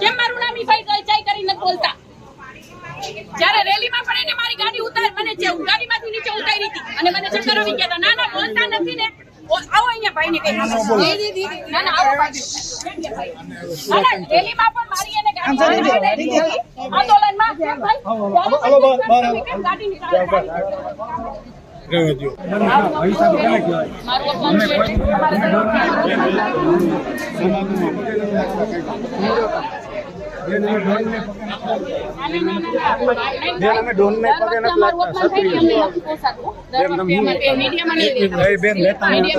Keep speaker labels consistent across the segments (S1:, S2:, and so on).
S1: કેમ મારું નામ ઈફાઈ ગલચાઈ કરીને બોલતા. જ્યારે રેલીમાં પણ એને મારી ગાડી ઉતાર મને જે ગાડીમાંથી નીચે ઉતારી હતી. અને મને ચક્કર આવી ગયા ના ના બોલતા નથી ને. આવો અહીંયા કઈ ના ના આવો ભાઈ. ના રેલીમાં પણ મારી એને ગાડી આંદોલનમાં. કેમ ભાઈ? મારું અપમાન છે.
S2: અમે ડોનને પગે નથી લાગતા,
S1: મીડિયામાં
S2: એ બેન લેતા નથી.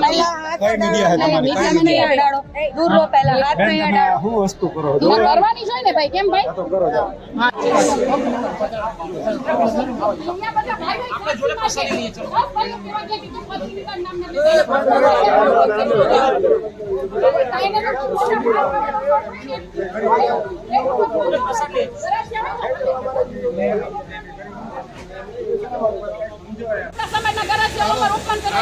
S2: કઈ મીડિયા છે તમારી કઈ મીડિયા
S3: દૂર રહો પહેલા હાથ
S2: બેન
S3: નહીં
S2: તમે
S3: અડાડો
S2: શું વસ્તુ કરો છો
S1: દૂર કરવાની છે ને ભાઈ કેમ ભાઈ
S2: તો કરો જાઓ
S1: અહીંયા બધા ભાઈ ભાઈ જોડે પસાડી લઈએ ચલો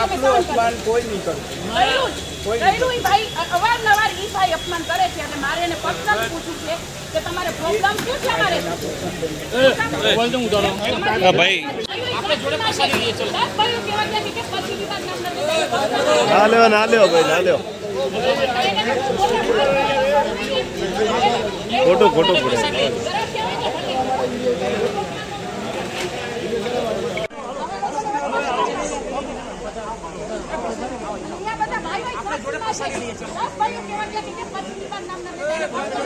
S1: ઉપર અપમાન.
S2: કોઈ નહીં કરે
S1: કર્યું જ. કર્યું ઈ ભાઈ અવારનવાર ઈ ભાઈ અપમાન કરે છે અને મારે એને પર્સનલ પૂછવું છે કે તમારે પ્રોબ્લેમ શું છે અમારે?
S4: ભાઈ.
S1: આપણે જોડે પસારી લઈએ ચલો. બસ ભાઈઓ કેવા કે કે પછી વિવાદ નામ નથી
S4: ના ભાઈ પડે
S1: ભાઈ ભાઈ જોડે લઈએ ચલો કેવા કે પછી નામ નથી